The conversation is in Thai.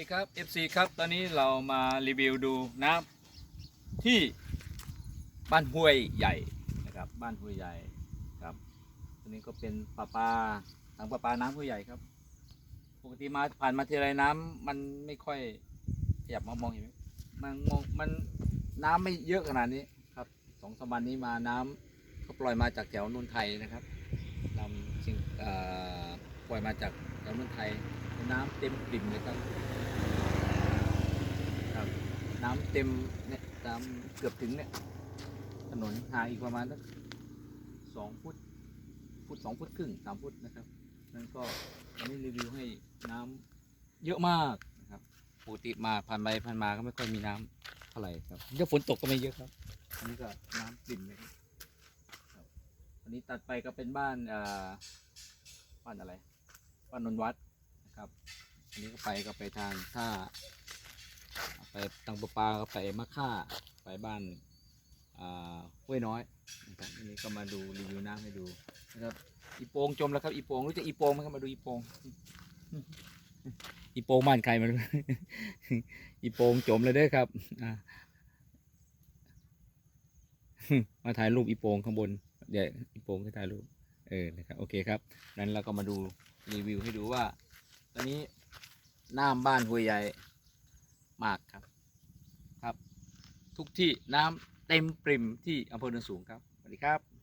ดีครับ FC ครับตอนนี้เรามารีวิวดูน้ำที่บ้านห้วยใหญ่นะครับบ้านห้วยใหญ่ครับตัวนี้ก็เป็นปลาปลาทางปลาปลาน้ำห้วยใหญ่ครับ ปกติมาผ่านมาทีไรน้ำมันไม่ค่อยขยับมามองเห็นไหมมันมองมันน้ำไม่เยอะขนาดนี้ครับสองสามวันนี้มาน้ำก็ปล่อยมาจากแถวนนไทยนะครับนำสิ่งปล่อยมาจากแถวนนไทยน้ำเต็มปิ่มเลยครับ น้ำเต็มเนี่ยน้ำเกือบถึงเนี่ยถนนห่างอีกประมาณสักสองฟุตฟุตสองฟุตครึ่งสามฟุตนะครับนั่นก็อันนี้รีวิวให้น้ำเยอะมากนะครับปกติมาผ่านไปผ่านมาก็ไม่ค่อยมีน้ำเท่าไหร่ครับถ้าฝนตกก็ไม่เยอะครับอันนี้ก็น้ำปริ่มเลยครับครับอันนี้ตัดไปก็เป็นบ้านเอ่อบ้านอะไรบ้านนนวัดนะครับ อันนี้ก็ไปก็ไปทางท่า ไปทางปปลาก็ไปมะค่าไปบ้านห้วยน้อยนะครับอันนี้ก็มาดูรีวิวน้ำให้ดูนะครับอีโปงจมแล้วครับอีโปงรู้จักอีโปงไหมครับมาดูอีโปงอีโปงบ้านใครมาดูอีโปงจมเลยเด้อครับมาถ่ายรูปอีโปงข้างบนเดี๋ยวอีโปงจะถ่ายรูปเออนะครับโอเคครับนั้นเราก็มาดูรีวิวให้ดูว่า ตอนนี้น้ำบ้านห้วยใหญ่ มากครับครับ ทุกที่น้ำเต็มปริ่มที่อำเภอเนินสูงครับสวัสดีครับ